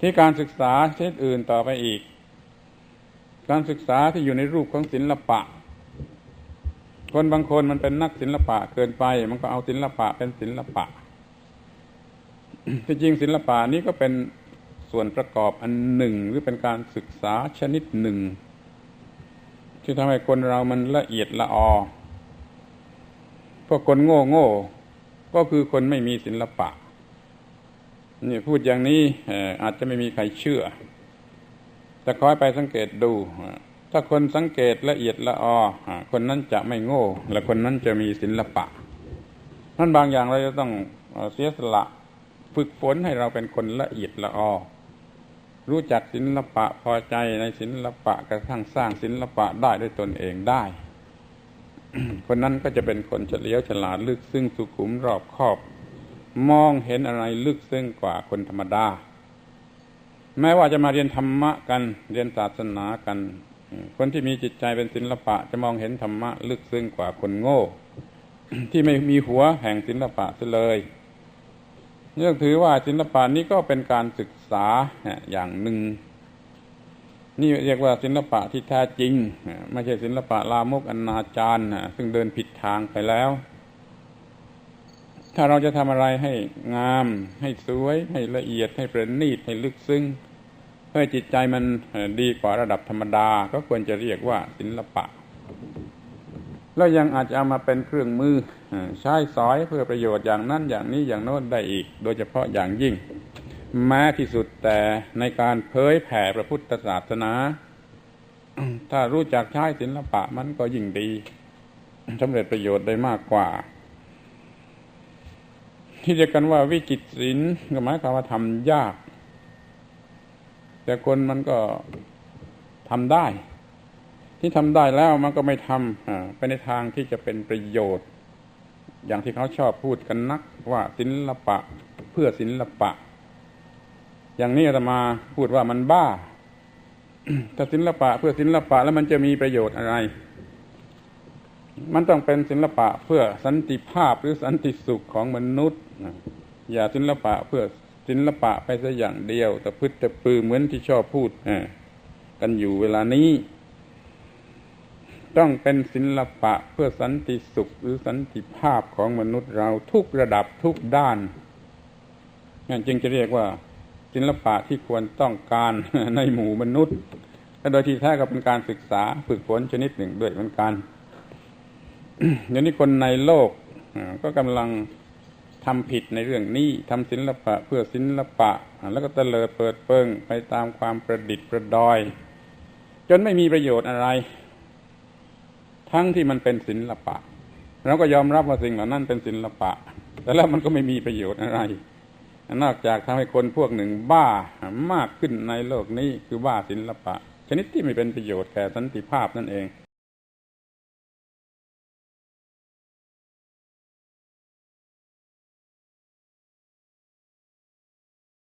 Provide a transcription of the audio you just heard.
ที่การศึกษาชนิดอื่นต่อไปอีก การศึกษาที่อยู่ในรูปของศิลปะ คนบางคนมันเป็นนักศิลปะเกินไป มันก็เอาศิลปะเป็นศิลปะที่จริงศิลปะนี้ก็เป็นส่วนประกอบอันหนึ่งหรือเป็นการศึกษาชนิดหนึ่ง ที่ทำให้คนเรามันละเอียดละออพวกคนโง่โง่ก็คือคนไม่มีศิลปะ นี่พูดอย่างนี้อาจจะไม่มีใครเชื่อ แต่คอยไปสังเกตดู ถ้าคนสังเกตละเอียดละออคนนั้นจะไม่โง่ และคนนั้นจะมีศิลปะนั่นบางอย่างเราจะต้องเสียสละฝึกฝนให้เราเป็นคนละเอียดละออรู้จักศิลปะพอใจในศิลปะกระทั่งสร้างศิลปะได้ด้วยตนเองได้ คนนั้นก็จะเป็นคนเฉลียวฉลาดลึกซึ้งสุขุมรอบคอบ มองเห็นอะไรลึกซึ้งกว่าคนธรรมดา แม้ว่าจะมาเรียนธรรมะกันเรียนศาสนากัน คนที่มีจิตใจเป็นศิลปะ จะมองเห็นธรรมะลึกซึ้งกว่าคนโง่ ที่ไม่มีหัวแห่งศิลปะเสียเลยเนื่องถือว่าศิลปะนี้ก็เป็นการศึกษาอย่างหนึ่ง นี่เรียกว่าศิลปะที่แท้จริง ไม่ใช่ศิลปะลามกอนาจารซึ่งเดินผิดทางไปแล้ว ถ้าเราจะทำอะไรให้งาม ให้สวย ให้ละเอียด ให้ประณีตให้ลึกซึ้งเพื่อจิตใจมันดีกว่าระดับธรรมดา ก็ควรจะเรียกว่าศิลปะ แล้วยังอาจจะเอามาเป็นเครื่องมือใช้สอยเพื่อประโยชน์อย่างนั้นอย่างนี้อย่างโน้นได้อีก โดยเฉพาะอย่างยิ่งแม้ที่สุดแต่ในการเผยแผ่พระพุทธศาสนา ถ้ารู้จักใช้ศิลปะมันก็ยิ่งดีสำเร็จประโยชน์ได้มากกว่า ที่เรียกกันว่าวิจิตศิลป์ก็หมายความว่าทำยาก แต่คนมันก็ทำได้ ที่ทำได้แล้วมันก็ไม่ทำไปในทางที่จะเป็นประโยชน์ อย่างที่เขาชอบพูดกันนักว่าศิลปะเพื่อศิลปะ อย่างนี้อาตมาพูดว่ามันบ้าถ้าศิลปะเพื่อศิลปะแล้วมันจะมีประโยชน์อะไร มันต้องเป็นศิลปะเพื่อสันติภาพหรือสันติสุขของมนุษย์อย่าศิลปะเพื่อศิลปะไปซะอย่างเดียว แต่พึ่แต่ปือเหมือนที่ชอบพูดกันอยู่เวลานี้ ต้องเป็นศิลปะเพื่อสันติสุขหรือสันติภาพของมนุษย์เราทุกระดับทุกด้านนั่นจึงจะเรียกว่าศิลปะที่ควรต้องการในหมู่มนุษย์และโดยที่แท้ก็เป็นการศึกษาฝึกฝนชนิดหนึ่งด้วยเหมือนกัน เดี๋ยวนี้คนในโลกก็กำลังทำผิดในเรื่องนี้ทำศิลปะเพื่อศิลปะ แล้วก็เตลิดเปิดเปิงไปตามความประดิษฐ์ประดอย จนไม่มีประโยชน์อะไร ทั้งที่มันเป็นศิลปะเราก็ยอมรับว่าสิ่งเหล่านั้นเป็นศิลปะ แต่แล้วมันก็ไม่มีประโยชน์อะไร นอกจากทำให้คนพวกหนึ่งบ้ามากขึ้นในโลกนี้คือบ้าศิลปะ ชนิดที่ไม่เป็นประโยชน์แก่สันติภาพนั่นเอง